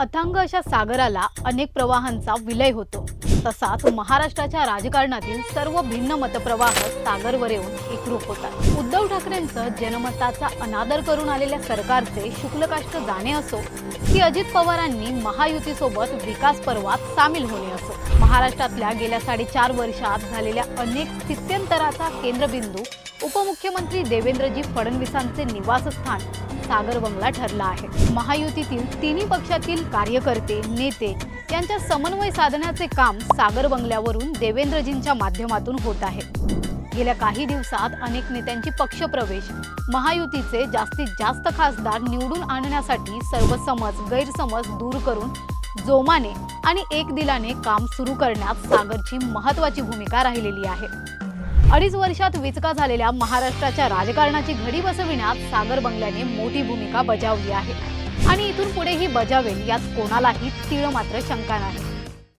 अथांग अशा सागराला अनेक प्रवाहांचा विलय होतो. तसाच महाराष्ट्राच्या राजकारणातील सर्व भिन्न मतप्रवाह सागरवर येऊन एकरूप होतात. उद्धव ठाकरेंचं जनमताचा अनादर करून आलेल्या सरकारचे शुक्लकाष्ट जाणे असो की अजित पवारांनी महायुतीसोबत विकास पर्वात सामील होणे असो. महाराष्ट्रातल्या गेल्या साडेचार वर्षात झालेल्या अनेक स्थित्यंतराचा केंद्रबिंदू उपमुख्यमंत्री देवेंद्रजी फडणवीसांचे निवासस्थान सागर बंगला ठरला आहे. महायुतीतील तिन्ही पक्षातील कार्यकर्ते नेते यांच्या समन्वय साधण्याचे काम सागर बंगल्यावरून देवेंद्रजींच्या माध्यमातून होत आहे. गेल्या काही दिवसात अनेक नेत्यांची पक्षप्रवेश महायुतीचे जास्तीत जास्त खासदार निवडून आणण्यासाठी सर्व समज गैरसमज दूर करून जोमाने आणि एक दिलाने काम सुरू करण्यात सागरची महत्वाची भूमिका राहिलेली आहे. अडीच वर्षात विचका झालेल्या महाराष्ट्राच्या राजकारणाची घडी बसविण्यात सागर बंगल्याने मोठी भूमिका बजावली आहे. आणि इथून पुढेही बजावेल यात कोणालाही तीळ मात्र शंका नाही.